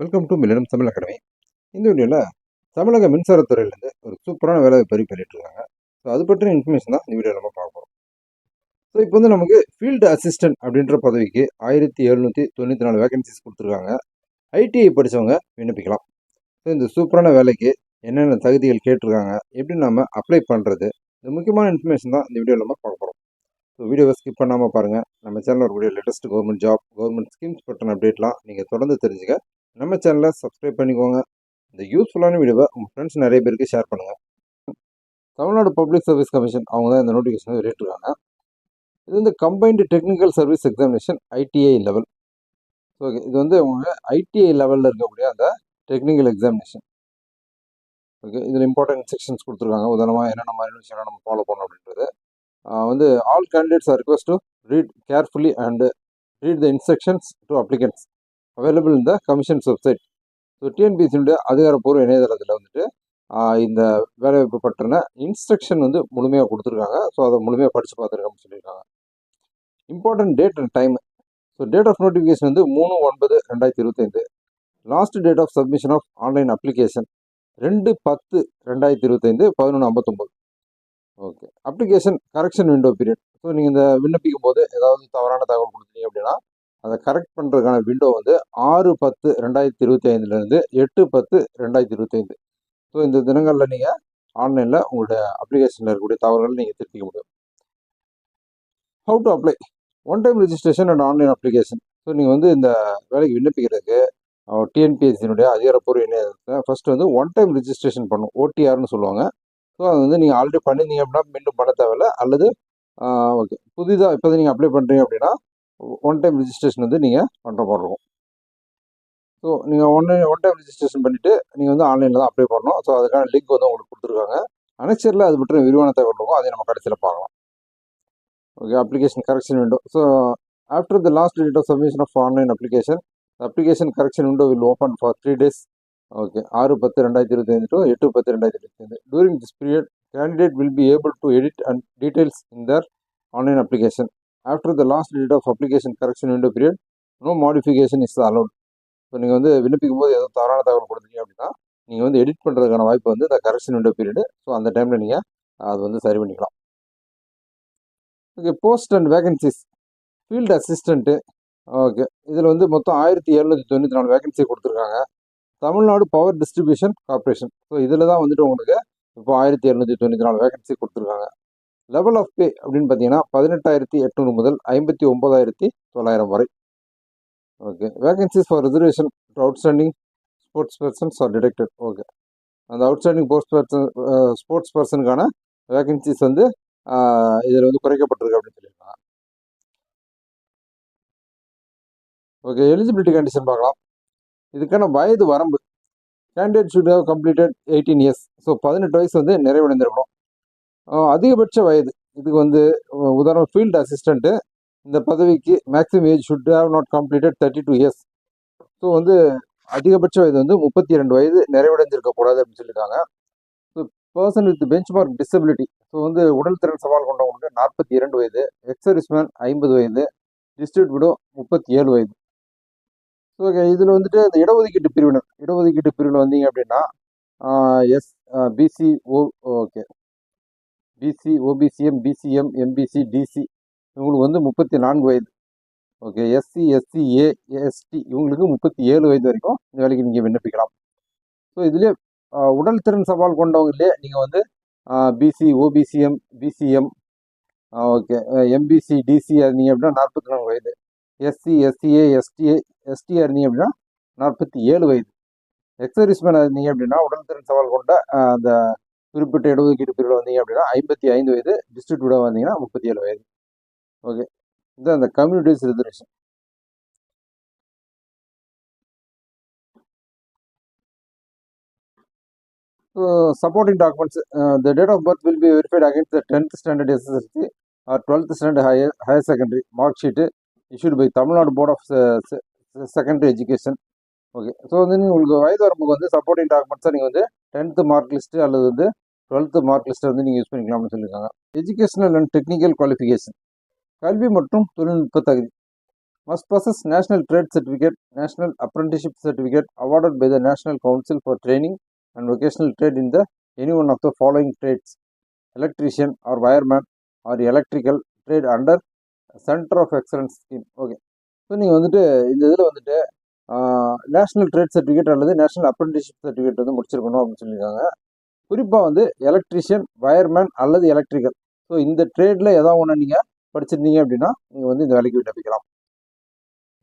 Welcome to Millennium Tamil Academy இந்த வீடியோவில் தமிழக மின்சாரத்துறையிலேருந்து ஒரு சூப்பரான வேலை பெரிய அறிவிப்பு இருக்காங்க ஸோ அது பற்றின இன்ஃபர்மேஷன் தான் இந்த வீடியோ நம்ம பார்க்க போகிறோம் ஸோ இப்போ வந்து நமக்கு ஃபீல்டு அசிஸ்டன்ட் அப்படின்ற பதவிக்கு ஆயிரத்தி எழுநூற்றி தொண்ணூற்றி நாலு வேகன்சிஸ் கொடுத்துருக்காங்க. ஐடிஐ படித்தவங்க விண்ணப்பிக்கலாம். ஸோ இந்த சூப்பரான வேலைக்கு என்னென்ன தகுதிகள் கேட்டிருக்காங்க எப்படி நம்ம அப்ளை பண்ணுறது இந்த முக்கியமான இன்ஃபர்மேஷன் தான் இந்த வீடியோவில் நம்ம பார்க்க போகிறோம் ஸோ வீடியோவை ஸ்கிப் பண்ணாமல் பாருங்கள் நம்ம சேனலில் ஒரு video latest government job government schemes பற்றின அப்டேட்லாம் நீங்கள் தொடர்ந்து தெரிஞ்சுக்க நம்ம சேனலை சப்ஸ்கிரைப் பண்ணிக்கோங்க. இந்த யூஸ்ஃபுல்லான வீடியோவை உங்கள் ஃப்ரெண்ட்ஸ் நிறைய பேருக்கு ஷேர் பண்ணுங்கள் தமிழ்நாடு பப்ளிக் சர்வீஸ் கமிஷன் அவங்க தான் இந்த நோட்டிஃபிகேஷன் வெளியிட்டிருக்காங்க. இது வந்து combined technical service examination ITI level so இது வந்து அவங்க ஐடிஐ லெவலில் இருக்கக்கூடிய அந்த டெக்னிக்கல் எக்ஸாமினேஷன் ஓகே இதில் இம்பார்ட்டன்ட் செக்ஷன்ஸ் கொடுத்துருக்காங்க. உதாரணமாக என்னென்ன மாதிரி விஷயம் நம்ம ஃபாலோ பண்ணணும் அப்படின்றது. வந்து all candidates are request to read carefully and read the instructions to applicants available இந்த கமிஷன் வெப்சைட் ஸோ டிஎன்பிசியுடைய அதிகாரப்பூர்வ இணையதளத்தில் வந்துட்டு இந்த வேலைவாய்ப்பு பற்றின இன்ஸ்ட்ரக்ஷன் வந்து முழுமையாக கொடுத்துருக்காங்க. ஸோ அதை முழுமையாக படித்து பார்த்துருக்கோம்னு சொல்லியிருக்காங்க. Important date and time so date of notification வந்து மூணு ஒன்பது ரெண்டாயிரத்தி இருபத்தைந்து. Last date of submission of online application ரெண்டு பத்து ரெண்டாயிரத்தி இருபத்தைந்து பதினொன்று ஐம்பத்தொம்போது. Okay application correction window period so நீங்கள் இந்த விண்ணப்பிக்கும் போது ஏதாவது தவறான தகவல் கொடுத்தீங்க அப்படின்னா அதை கரெக்ட் பண்ணுறதுக்கான விண்டோ வந்து ஆறு பத்து ரெண்டாயிரத்தி இருபத்தி ஐந்துலேருந்து எட்டு பத்து ரெண்டாயிரத்தி இருபத்தைந்து. ஸோ இந்த தினங்களில் நீங்கள் ஆன்லைனில் உங்களுடைய அப்ளிகேஷனில் இருக்கக்கூடிய தவறுகளை நீங்கள் திருத்திக்க முடியும். How to apply one time registration and online application so நீங்கள் வந்து இந்த வேலைக்கு விண்ணப்பிக்கிறதுக்கு டிஎன்பிஎஸ்சியினுடைய அதிகாரப்பூர்வ இணையத்தை ஃபர்ஸ்ட் வந்து ஒன் டைம் ரிஜிஸ்ட்ரேஷன் பண்ணும் ஓடிஆர்னு சொல்லுவாங்க. ஸோ அது வந்து நீங்கள் ஆல்ரெடி பண்ணியிருந்தீங்க அப்படின்னா மீண்டும் பண்ண தேவையில்ல. அல்லது ஓகே புதிதாக இப்போ நீங்கள் அப்ளை பண்ணுறீங்க அப்படின்னா ஒன் டைம் ரிஜிஸ்ட்ரேஷன் வந்து நீங்கள் பண்ணுற மாதிரி இருக்கும். ஸோ நீங்கள் ஒன் ஒன் டைம் ரிஜிஸ்ட்ரேஷன் பண்ணிவிட்டு நீங்கள் வந்து ஆன்லைனில் தான் அப்ளை பண்ணணும். ஸோ அதுக்கான லிங்க் வந்து உங்களுக்கு கொடுத்துருக்காங்க. அனெக்சரில் அது பற்றி விரிவான தகவல் இருக்கும். அதை நம்ம கடைசியில் பார்க்கலாம். Okay application correction window so after the last date of submission of online application application correction window will open for three days okay ஆறு பத்து ரெண்டாயிரத்தி இருபத்தைந்து டு எட்டு பத்து ரெண்டாயிரத்தி இருபத்தைந்து. During this period candidate will be able to edit and details in their online application after the last date of application correction window period no modification is allowed so நீங்கள் வந்து விண்ணப்பிக்கும் போது ஏதோ தவறான தகவல் கொடுத்தீங்க அப்படின்னா நீங்கள் வந்து எடிட் பண்ணுறதுக்கான வாய்ப்பு வந்து இந்த கரெக்ஷன் விண்டோ பீரியடு ஸோ அந்த டைமில் நீங்கள் அது வந்து சரி பண்ணிக்கலாம். Okay post and vacancies field assistant okay இதில் வந்து மொத்தம் ஆயிரத்தி எழுநூற்றி தொண்ணூற்றி நாலு வேகன்சி கொடுத்துருக்காங்க. Tamil Nadu power distribution corporation so இதில் தான் வந்துட்டு உங்களுக்கு இப்போ ஆயிரத்தி எழுநூற்றி தொண்ணூற்றி நாலு வேகன்சி கொடுத்துருக்காங்க. லெவல் ஆஃப் பே அப்படின்னு பார்த்தீங்கன்னா பதினெட்டாயிரத்தி எட்நூறு முதல் ஐம்பத்தி ஒம்பதாயிரத்தி தொள்ளாயிரம் வரை. Okay vacancies for reservation outstanding sports persons are detected okay அந்த அவுட்ஸ்டாண்டிங் போஸ்ட் பர்சன் ஸ்போர்ட்ஸ் பர்சனுக்கான வேகன்சிஸ் வந்து uh, இதில் வந்து குறைக்கப்பட்டிருக்கு அப்படின்னு சொல்லியிருக்காங்க. ஓகே எலிஜிபிலிட்டி கண்டிஷன் பார்க்கலாம். இதுக்கான வயது வரம்பு. Candidate should have completed eighteen years so பதினெட்டு வயசு வந்து நிறைவடைந்திருக்கணும். அதிகபட்ச வயது. இதுக்கு வந்து உதாரணம் ஃபீல்டு அசிஸ்டண்ட்டு இந்த பதவிக்கு maximum age should have not completed thirty two years so வந்து அதிகபட்ச வயது வந்து முப்பத்தி இரண்டு வயது நிறைவடைஞ்சிருக்கக்கூடாது அப்படின்னு சொல்லியிருக்காங்க so person with benchmark disability so வந்து உடல் திறன் சவால் கொண்டவங்களுக்கு நாற்பத்தி இரண்டு வயது எக்ஸர்விஸ்மேன் ஐம்பது வயது டிஸ்ட்ரிக்ட் விடோ முப்பத்தி ஏழு வயது. ஸோ இதில் வந்துட்டு இந்த இடஒதுக்கீட்டு பிரிவினர் இடஒதுக்கீட்டு பிரிவில் வந்தீங்க அப்படின்னா S BC O okay BC OBCM BCM MBC DC இவங்களுக்கு வந்து முப்பத்தி நான்கு வயது. Okay SC SC A ST இவங்களுக்கு முப்பத்தி ஏழு வயது வரைக்கும் இந்த வேலைக்கு நீங்கள் விண்ணப்பிக்கலாம். ஸோ இதுலேயே உடல் திறன் சவால் கொண்டவங்களே நீங்கள் வந்து BC OBCM BCM okay MBC DC இருந்தீங்க அப்படின்னா நாற்பத்தி நான்கு வயது. எஸ்சி எஸ்சிஏ எஸ்டிஏ எஸ்டிஆர் இருந்தீங்க அப்படின்னா நாற்பத்தி ஏழு வயது. எக்ஸர்விஸ்மேன் இருந்தீங்க அப்படின்னா உடல் திறன் சவால் கொண்ட அந்த குறிப்பிட்ட இடஒதுக்கீட்டு பிரிவில் வந்தீங்க அப்படின்னா ஐம்பத்தி ஐந்து வயது டிஸ்ட்ரிக்ட் விட வந்தீங்கன்னா முப்பத்தி ஏழு வயது. ஓகே இது அந்த communities reservation supporting documents the date of birth will be verified against the tenth standard SSLC or twelfth standard higher higher secondary mark sheet issued by Tamil Nadu board of secondary education okay so வந்து நீங்கள் உங்களுக்கு வயது வரம்புக்கு வந்து supporting டாக்குமெண்ட்ஸாக நீங்கள் வந்து tenth mark list அல்லது வந்து டுவெல்த்து மார்க் லிஸ்ட்டை வந்து நீங்கள் யூஸ் பண்ணிக்கலாம்னு சொல்லியிருக்காங்க எஜுகேஷனல் அண்ட் டெக்னிக்கல் குவாலிஃபிகேஷன் கல்வி மற்றும் தொழில்நுட்ப தகுதி must possess national trade certificate national apprenticeship certificate awarded by the national council for training and vocational trade in the any one of the following trades electrician or wireman or electrical trade under centre of excellence scheme okay so நீங்கள் வந்துட்டு இந்த இதில் வந்துட்டு national trade certificate அல்லது national apprenticeship certificate வந்து முடிச்சிருக்கணும் அப்படின்னு சொல்லியிருக்காங்க. குறிப்பாக வந்து எலக்ட்ரிஷியன் வயர்மேன் அல்லது எலக்ட்ரிக்கல் ஸோ இந்த ட்ரேடில் எதாவது ஒன்று நீங்கள் படிச்சிருந்தீங்க அப்படின்னா நீங்கள் வந்து இந்த வேலைக்கு விண்ணப்பிக்கலாம்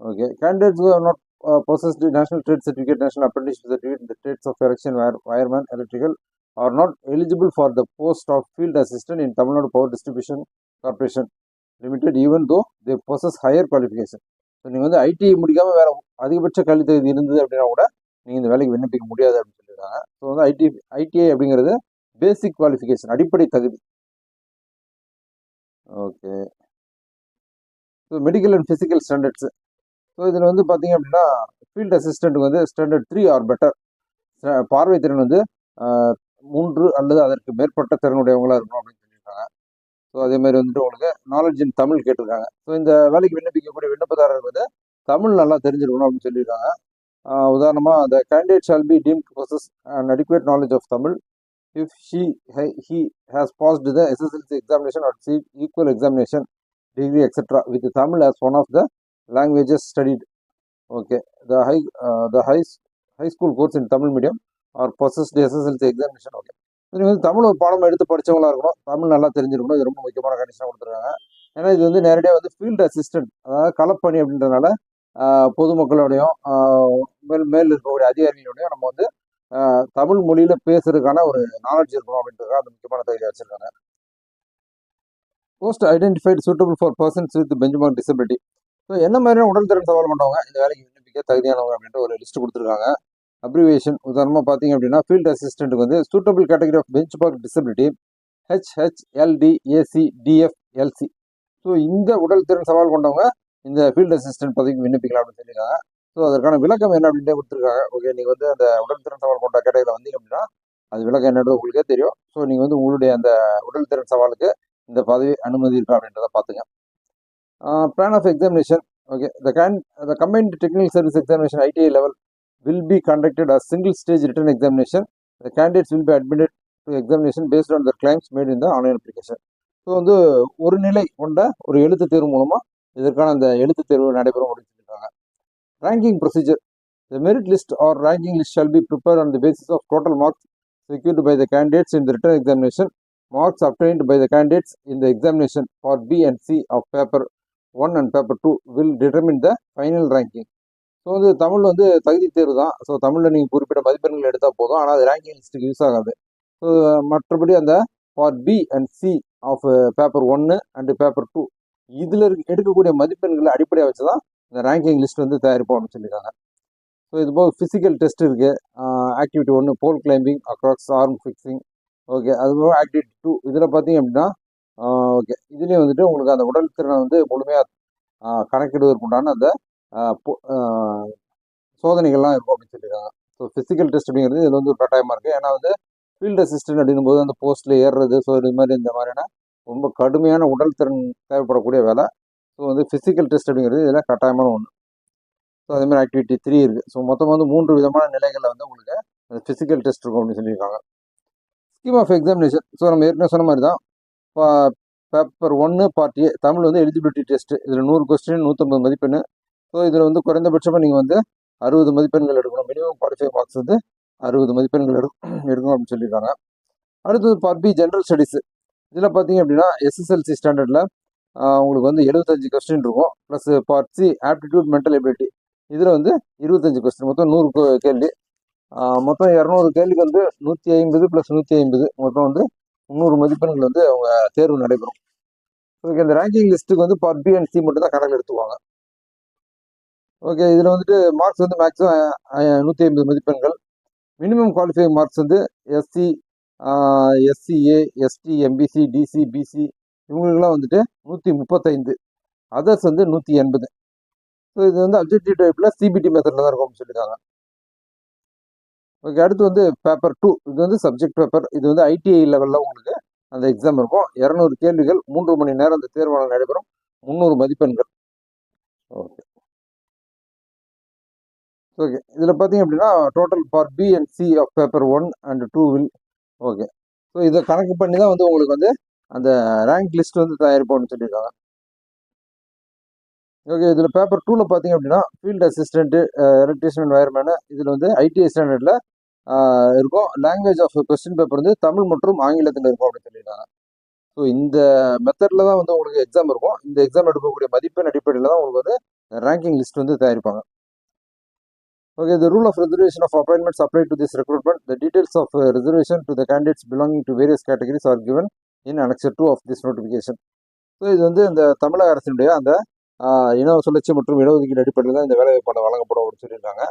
okay candidates not possessed national trade certificate national apprenticeship certificate இந்த trades of election wire wireman electrical are not eligible for the post of field assistant in Tamil Nadu power distribution corporation limited even though they possess higher qualification so நீங்கள் வந்து ID முடிக்காமல் வேறு அதிகபட்ச கல்வி தகுதி இருந்தது அப்படின்னா கூட நீங்கள் இந்த வேலைக்கு விண்ணப்பிக்க முடியாது அப்படின்னு சொல்லியிருக்காங்க ஸோ வந்து ஐடி ஐடிஐ அப்படிங்கிறது பேசிக் குவாலிஃபிகேஷன் அடிப்படை தகுதி. Okay so medical and physical standards so இதில் வந்து பார்த்தீங்க அப்படின்னா ஃபீல்ட் அசிஸ்டண்ட்டுக்கு வந்து ஸ்டாண்டர்ட் த்ரீ ஆர் பெட்டர் பார்வை திறன் வந்து மூன்று அல்லது அதற்கு மேற்பட்ட திறனுடையவங்களாக இருக்கணும் அப்படின்னு ஸோ அதே மாதிரி வந்துட்டு உங்களுக்கு நாலேஜ் இன் தமிழ் கேட்டிருக்காங்க. ஸோ இந்த வேலைக்கு விண்ணப்பிக்கக்கூடிய விண்ணப்பதாரருக்கு வந்து தமிழ் நல்லா தெரிஞ்சிருக்கணும் அப்படின்னு சொல்லியிருக்காங்க. உதாரணமாக அந்த candidate shall be team process and adequate knowledge of Tamil. If she he has passed the SSLC examination or C equal examination degree etcetera with Tamil as one of the languages studied okay the high the high high school course in Tamil medium or possessed SSLC examination okay நீங்கள் வந்து தமிழ் ஒரு பாடம் எடுத்து படித்தவங்களா இருக்கணும். தமிழ் நல்லா தெரிஞ்சிருக்கணும். இது ரொம்ப முக்கியமான கண்டிஷனாக கொடுத்துருக்காங்க. ஏன்னா இது வந்து நேரடியாக வந்து ஃபீல்டு அசிஸ்டன்ட் அதாவது களப்பணி அப்படின்றதுனால பொதுமக்களோடையும் மேல் மேல் இருக்கக்கூடிய அதிகாரிகளோடையும் நம்ம வந்து தமிழ் மொழியில் பேசுறதுக்கான ஒரு நாலேஜ் இருக்கணும் அப்படின்றதுக்காக அந்த முக்கியமான தகுதியை வச்சுருக்காங்க. Post identified suitable for persons with benchmark disability so என்ன மாதிரியான உடல் திறன் சவால் பண்ணவங்க இந்த வேலைக்கு விண்ணப்பிக்க தகுதியானவங்க அப்படின்ற ஒரு லிஸ்ட் கொடுத்துருக்காங்க. அப்ரிவேஷன் உதாரணமாக பார்த்தீங்க அப்படின்னா ஃபீல்ட் அசிஸ்டண்ட்டுக்கு வந்து suitable category of benchmark disability HHLD AC so இந்த உடல் திறன் சவால் கொண்டவங்க இந்த ஃபீல்ட் அசிஸ்டன்ட் பதவிக்கு விண்ணப்பிக்கலாம் அப்படின்னு சொல்லியிருக்காங்க. ஸோ அதற்கான விளக்கம் என்ன அப்படின்ட்டு கொடுத்துருக்காங்க. ஓகே நீங்கள் வந்து அந்த உடல் திறன் சவால் கொண்ட கேட்டகரியில் வந்தீங்க அப்படின்னா அது விளக்கம் என்னன்றது உங்களுக்கே தெரியும். ஸோ நீங்கள் வந்து உங்களுடைய அந்த உடல் திறன் சவாலுக்கு இந்த பதவி அனுமதி இருக்கா அப்படின்றத பார்த்துங்க. Plan of examination okay the can the combined technical service examination ITI level will be conducted a single stage written examination. The candidates will be admitted to examination based on their claims made in the online application. So வந்து ஒரு நிலை கொண்ட ஒரு எழுத்து தேர்வு மூலமாக இதற்கான அந்த எழுத்து தேர்வு நடைபெறும் அப்படின்னு சொல்லியிருக்காங்க ranking procedure the merit list or ranking list shall be prepare on the basis of total marks secured by the candidates in written examination marks obtained by the candidates in the examination for B and C of paper one and paper two will determine the final ranking so வந்து தமிழ் வந்து தகுதி தேர்வு தான். So தமிழில் நீங்கள் குறிப்பிட்ட மதிப்பெண்கள் எடுத்தால் போதும். ஆனால் அது ரேங்கிங் லிஸ்ட்டுக்கு யூஸ் ஆகாது. ஸோ மற்றபடி அந்த for B and C of paper ஒன்று அண்டு பேப்பர் டூ இதில் எடுக்கக்கூடிய மதிப்பெண்களை அடிப்படையாக வச்சு தான் இந்த ரேங்கிங் லிஸ்ட் வந்து தயாரிப்போம்னு சொல்லியிருக்காங்க. ஸோ இது போக ஃபிசிக்கல் டெஸ்ட் இருக்குது ஆக்டிவிட்டி ஒன்று pole climbing across arm fixing okay அது போக ஆக்டிவிட்டி டூ இதில் பார்த்தீங்க அப்படின்னா ஓகே இதுலேயும் வந்துட்டு உங்களுக்கு அந்த உடல் திறனை வந்து முழுமையாக கணக்கிடுவதற்குண்டான அந்த சோதனைகள்லாம் இருக்கும் அப்படின்னு சொல்லியிருக்காங்க. ஸோ ஃபிசிக்கல் டெஸ்ட் அப்படிங்கிறது இதில் வந்து ஒரு கட்டாயமாக இருக்குது ஏன்னா வந்து ஃபீல்டு அசிஸ்டன்ட் அப்படின்னும் போது அந்த போஸ்ட்டில் ஏறுறது ஸோ இது மாதிரி இந்த மாதிரியான ரொம்ப கடுமையான உடல் திறன் தேவைப்படக்கூடிய வேலை. ஸோ வந்து ஃபிசிக்கல் டெஸ்ட் அப்படிங்கிறது இதில் கட்டாயமான ஒன்று ஸோ அதேமாதிரி ஆக்டிவிட்டி த்ரீ இருக்குது ஸோ மொத்தம் வந்து மூன்று விதமான நிலைகளில் வந்து உங்களுக்கு அந்த ஃபிசிக்கல் டெஸ்ட் இருக்கும் அப்படின்னு சொல்லியிருக்காங்க. ஸ்கீம் ஆஃப் எக்ஸாமினேஷன் ஸோ நம்ம ஏற்கனவே சொன்ன மாதிரி தான். பேப்பர் ஒன்று பார்ட் ஏ தமிழ் வந்து எலிஜிபிலிட்டி டெஸ்ட் இதில் நூறு கொஸ்டின் நூற்றம்பது மதிப்பெண் ஸோ இதில் வந்து குறைந்தபட்சமாக நீங்கள் வந்து அறுபது மதிப்பெண்கள் எடுக்கணும். மினிமம் குவாலிஃபை மார்க்ஸ் வந்து அறுபது மதிப்பெண்கள் எடு எடுக்கணும் அப்படின்னு சொல்லியிருக்காங்க. அடுத்தது பார்ட் பி ஜென்ரல் ஸ்டடீஸு இதில் பார்த்தீங்க அப்படின்னா எஸ்எஸ்எல்சி ஸ்டாண்டர்டில் உங்களுக்கு வந்து எழுபத்தஞ்சு கொஸ்டின் இருக்கும். Plus part C aptitude mental ability இதில் வந்து இருபத்தஞ்சு கொஸ்டின் மொத்தம் நூறு கேள்வி. மொத்தம் இரநூறு கேள்விக்கு வந்து நூற்றி ஐம்பது ப்ளஸ் நூற்றி ஐம்பது. மொத்தம் வந்து முந்நூறு மதிப்பெண்கள் வந்து அவங்க தேர்வு நடைபெறும். ஸோ இந்த ரேங்கிங் லிஸ்ட்டுக்கு வந்து பார்ட் பி அண்ட் சி மட்டும் தான் கணக்கில் எடுத்துக்குவாங்க. ஓகே இதில் வந்துட்டு மார்க்ஸ் வந்து மேக்ஸிமம் நூற்றி ஐம்பது மதிப்பெண்கள். மினிமம் குவாலிஃபைங் மார்க்ஸ் வந்து SC SCA ST MBC DC BC இவங்களுக்குலாம் வந்துட்டு நூற்றி முப்பத்தைந்து. அதர்ஸ் வந்து நூற்றி எண்பது. ஸோ இது வந்து அப்ஜெக்டிவ் டைப்பில் சிபிடி மெத்தடில் தான் இருக்கும்னு சொல்லியிருக்காங்க. ஓகே அடுத்து வந்து பேப்பர் டூ இது வந்து சப்ஜெக்ட் பேப்பர் இது வந்து ஐடிஐ லெவலில் உங்களுக்கு அந்த எக்ஸாம் இருக்கும். இரநூறு கேள்விகள் மூன்று மணி நேரம் அந்த தேர்வாளர் நடைபெறும். முந்நூறு மதிப்பெண்கள். ஓகே ஓகே இதில் பார்த்தீங்க அப்படின்னா total for B and C of paper one and two will okay so இதை கணக்கு பண்ணி தான் வந்து உங்களுக்கு வந்து அந்த ரேங்க் லிஸ்ட் வந்து தயாரிப்போம்னு சொல்லியிருக்காங்க. ஓகே இதில் பேப்பர் டூவில் பார்த்தீங்க அப்படின்னா ஃபீல்டு அசிஸ்டண்ட்டு எலக்ட்ரிஷியன் வயர்மேனு இதில் வந்து ஐடிஐ ஸ்டாண்டர்டில் uh, இருக்கும். லாங்குவேஜ் ஆஃப் கொஸ்டின் பேப்பர் வந்து தமிழ் மற்றும் ஆங்கிலத்தில் இருக்கும் அப்படின்னு சொல்லியிருக்காங்க. ஸோ இந்த மெத்தடில் தான் வந்து உங்களுக்கு எக்ஸாம் இருக்கும். இந்த எக்ஸாம் எடுக்கக்கூடிய மதிப்பெண் அடிப்படையில் தான் உங்களுக்கு வந்து ரேங்கிங் லிஸ்ட் வந்து தயாரிப்பாங்க. Okay, the rule of reservation of appointments apply to this recruitment. The details of uh, reservation to the candidates belonging to various categories are given in Annexure 2 of this notification. So இது வந்து இந்த தமிழக அரசினுடைய அந்த ஆஹ், இன சுழற்சி மற்றும் இடஒதுக்கீடு அடிப்படையில் தான் இந்த வேலைவாய்ப்பான வழங்கப்படும் அப்படின்னு சொல்லியிருக்காங்க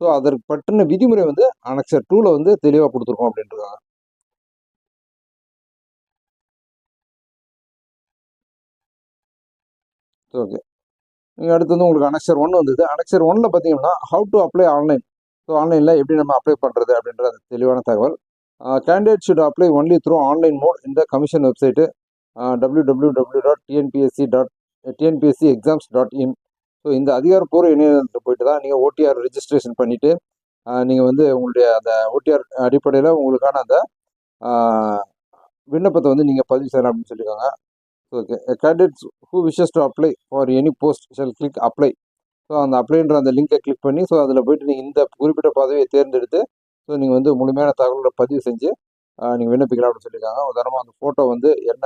ஸோ அதற்கு பற்றின விதிமுறை வந்து அனக்சர் டூவில் வந்து தெளிவாக கொடுத்துருக்கோம் அப்படின்றாங்க ஓகே நீங்கள் அடுத்து வந்து உங்களுக்கு அனெக்சர் ஒன் வந்தது. அனெக்சர் ஒன்ல பார்த்தீங்கன்னா how to apply online so ஆன்லைனில் எப்படி நம்ம அப்ளை பண்ணுறது அப்படின்ற அந்த தெளிவான தகவல். Candidate should apply only through online mode இந்த commission website W W W dot TNPSC dot TNPSC exams dot in so இந்த அதிகாரப்பூர்வ இணையதளத்தில் போயிட்டு தான் நீங்கள் ஓடிஆர் ரிஜிஸ்ட்ரேஷன் பண்ணிவிட்டு நீங்கள் வந்து உங்களுடைய அந்த ஓடிஆர் அடிப்படையில் உங்களுக்கான அந்த விண்ணப்பத்தை வந்து நீங்கள் பதிவு செய்யலாம் அப்படின்னு சொல்லியிருக்காங்க. Okay candidates who wishes to apply for any post shall click apply so அந்த அப்ளைன்ற அந்த லிங்கை கிளிக் பண்ணி ஸோ அதில் போயிட்டு நீங்கள் இந்த குறிப்பிட்ட பதவியை தேர்ந்தெடுத்து ஸோ நீங்கள் வந்து முழுமையான தகவல்களை பதிவு செஞ்சு நீங்கள் விண்ணப்பிக்கலாம் அப்படின்னு சொல்லியிருக்காங்க. உதாரணமாக அந்த ஃபோட்டோ வந்து என்ன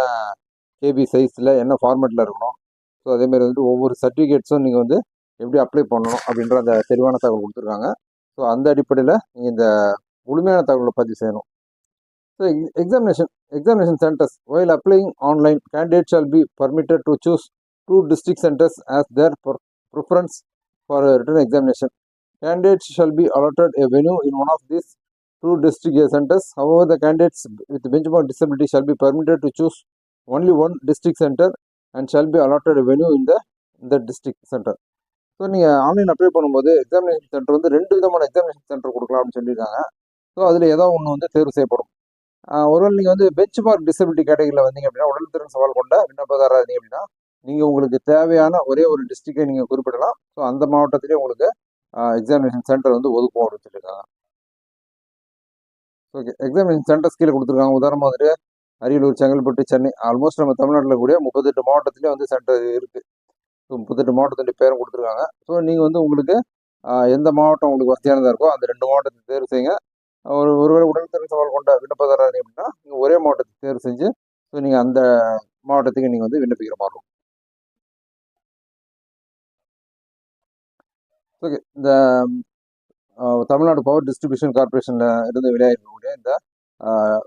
கேபி சைஸில் என்ன ஃபார்மேட்டில் இருக்கணும். ஸோ அதேமாதிரி வந்து ஒவ்வொரு சர்டிஃபிகேட்ஸும் நீங்கள் வந்து எப்படி அப்ளை பண்ணணும் அப்படின்ற அந்த தெளிவான தகவல் கொடுத்துருக்காங்க. ஸோ அந்த அடிப்படையில் நீங்கள் இந்த முழுமையான தகவலை பதிவு செய்யணும். So examination examination centers while applying online candidates shall be permitted to choose two district centers as their per- preference for a written examination candidates shall be allotted a venue in one of these two district centers however the candidates with benchmark disability shall be permitted to choose only one district center and shall be allotted a venue in the in the district center so நீங்கள் online apply பண்ணும்போது examination centre வந்து ரெண்டு விதமான examination centre கொடுக்கலாம் அப்படின்னு சொல்லியிருக்காங்க so அதில் ஏதோ ஒன்று வந்து தேர்வு செய்யப்படும் ஆஹ் ஒருவேளை நீங்கள் வந்து பெஞ்ச் மார்க் டிசபிலிட்டி கேட்டகரியில் வந்தீங்க அப்படின்னா உடல் திறன் சவால் கொண்ட விண்ணப்பதாரர் இருந்தீங்க அப்படின்னா நீங்கள் உங்களுக்கு தேவையான ஒரே ஒரு டிஸ்ட்ரிக்டை நீங்கள் குறிப்பிடலாம். ஸோ அந்த மாவட்டத்திலே உங்களுக்கு எக்ஸாமினேஷன் சென்டர் வந்து ஒதுக்கும் அப்படின்னு சொல்லியிருக்காங்க. ஓகே எக்ஸாமினேஷன் சென்டர்ஸ் கீழே கொடுத்துருக்காங்க. உதாரணமாக வந்துட்டு அரியலூர் செங்கல்பட்டு சென்னை ஆல்மோஸ்ட் நம்ம தமிழ்நாட்டில் கூட முப்பத்தெட்டு மாவட்டத்திலே வந்து சென்டர் இருக்குது ஸோ முப்பத்தெட்டு மாவட்டத்துடைய பேரும் கொடுத்துருக்காங்க. ஸோ நீங்கள் வந்து உங்களுக்கு எந்த மாவட்டம் உங்களுக்கு வசதியானதாக இருக்கோ அந்த ரெண்டு மாவட்டத்தை தேர்வு செய்யுங்க ஒரு ஒருவேளை உடல்திறன் சவால் கொண்ட விண்ணப்பதாரர் அப்படின்னா நீங்கள் ஒரே மாவட்டத்தை தேர்வு செஞ்சு ஸோ நீங்கள் அந்த மாவட்டத்துக்கு நீங்கள் வந்து விண்ணப்பிக்கிற மாதிரி இருக்கும். ஓகே இந்த தமிழ்நாடு பவர் டிஸ்ட்ரிபியூஷன் கார்பரேஷனில் இருந்து வெளியாகிருக்கக்கூடிய இந்த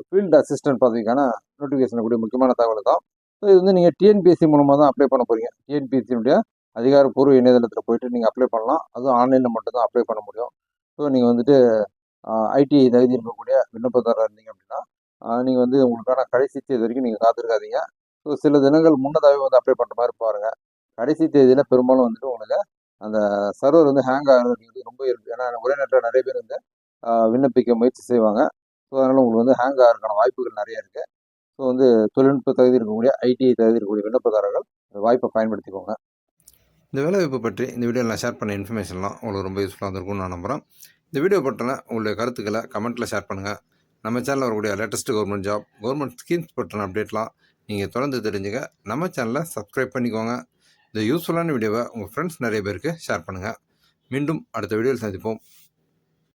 ஃபீல்டு அசிஸ்டன்ட் பதவிக்கான நோட்டிஃபிகேஷன் கூடிய முக்கியமான தகவல் தான். ஸோ இது வந்து நீங்கள் டிஎன்பிஎஸ்சி மூலமாக தான் அப்ளை பண்ண போகிறீங்க டிஎன்பிஎஸ்சியுடைய அதிகாரப்பூர்வ இணையதளத்தில் போயிட்டு நீங்கள் அப்ளை பண்ணலாம். அதுவும் ஆன்லைனில் மட்டும்தான் அப்ளை பண்ண முடியும். ஸோ நீங்கள் வந்துட்டு ஐடிஐ தகுதி இருக்கக்கூடிய விண்ணப்பதாரராக இருந்தீங்க அப்படின்னா நீங்கள் வந்து உங்களுக்கான கடைசி தேதி வரைக்கும் நீங்கள் காத்திருக்காதீங்க. ஸோ சில தினங்கள் முன்னதாகவே வந்து அப்ளை பண்ணுற மாதிரி பாருங்கள் கடைசி தேதியில் பெரும்பாலும் வந்துட்டு உங்களுக்கு அந்த சர்வர் வந்து ஹேங் ஆகிறது ரொம்ப இருக்குது ஏன்னா ஒரே நேரத்தில் நிறைய பேர் வந்து விண்ணப்பிக்க முயற்சி செய்வாங்க. ஸோ அதனால் உங்களுக்கு வந்து ஹேங் ஆகிறதுக்கான வாய்ப்புகள் நிறைய இருக்குது ஸோ வந்து தொழில்நுட்ப தகுதி இருக்கக்கூடிய ஐடிஐ தகுதி இருக்கக்கூடிய விண்ணப்பதாரர்கள் இந்த வாய்ப்பை பயன்படுத்திக்கோங்க. இந்த வேலைவாய்ப்பு பற்றி இந்த வீடியோவில் நான் ஷேர் பண்ண இன்ஃபர்மேஷன்லாம் உங்களுக்கு ரொம்ப யூஸ்ஃபுல்லாக இருந்திருக்கும்னு நான் நம்புகிறேன் இந்த வீடியோ பற்றின உங்களுடைய கருத்துக்களை கமெண்ட்டில் ஷேர் பண்ணுங்கள் நம்ம சேனலில் வரக்கூடிய latest government job government schemes பற்றின அப்டேட்லாம் நீங்கள் தொடர்ந்து தெரிஞ்சுக்க நம்ம சேனலை சப்ஸ்கிரைப் பண்ணிக்கோங்க. இந்த யூஸ்ஃபுல்லான வீடியோவை உங்கள் ஃப்ரெண்ட்ஸ் நிறைய பேருக்கு ஷேர் பண்ணுங்கள் மீண்டும் அடுத்த வீடியோவில் சந்திப்போம்.